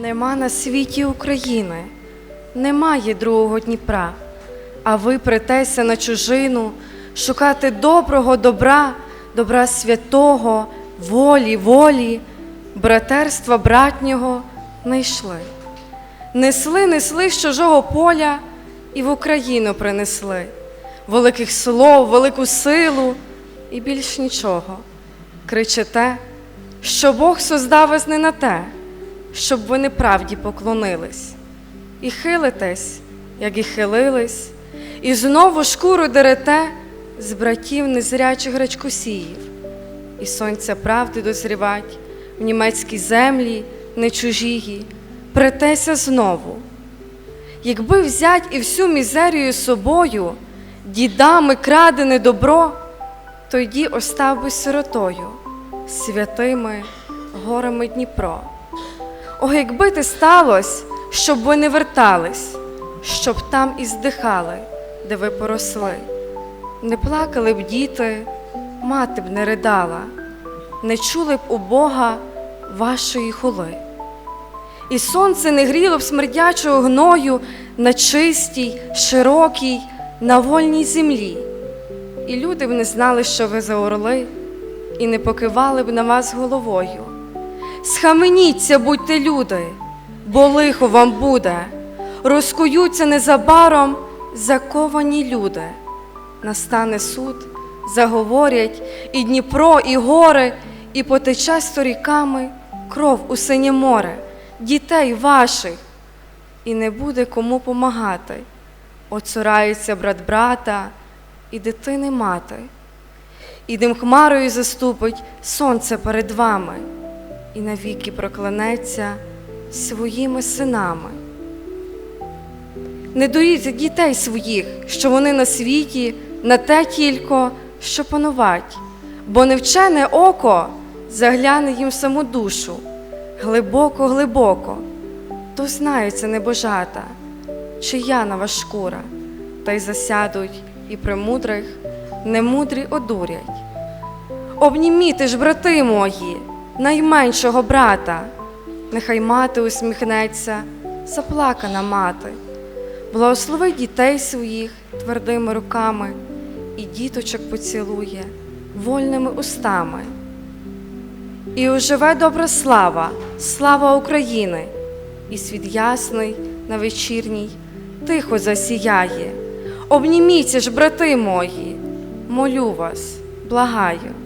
Нема на світі України, немає другого Дніпра, а ви претеся на чужину шукати доброго добра, добра святого, волі, волі, братерства братнього не йшли. Несли, несли з чужого поля і в Україну принесли. Великих слов, велику силу і більш нічого. Кричите, що Бог создав вас не на те, щоб ви неправді поклонились, і хилитесь, як і хилились, і знову шкуру дерете з братів незрячих гречкосіїв, і сонця правди дозрівать в німецькій землі не чужії, претеся знову. Якби взять і всю мізерію собою, дідами крадене добро, тоді остав би сиротою, святими горами Дніпро. О, якби те сталось, щоб ви не вертались, щоб там і здихали, де ви поросли. Не плакали б діти, мати б не ридала, не чули б у Бога вашої хули. І сонце не гріло б смердячого гною на чистій, широкій, на вольній землі. І люди б не знали, що ви за орли, і не покивали б на вас головою. Схаменіться, будьте люди, бо лихо вам буде, розкуються незабаром заковані люди. Настане суд, заговорять і Дніпро, і гори, і потече сторіками кров у синє море, дітей ваших, і не буде кому помагати. Оцурається брат брата і дитини мати. І дим хмарою заступить сонце перед вами, і навіки проклянеться своїми синами. Не дуріться дітей своїх, що вони на світі, на те тільки, що панувать, бо невчене око загляне їм саму душу, глибоко, глибоко, то знаються небожата, чия нова шкура, та й засядуть і премудрих немудрі одурять. Обніміте ж, брати мої, найменшого брата, нехай мати усміхнеться, заплакана мати, благослови дітей своїх твердими руками і діточок поцілує вольними устами. І оживе добра слава, слава України, і світ ясний на вечірній тихо засіяє. Обніміться ж, брати мої, молю вас, благаю.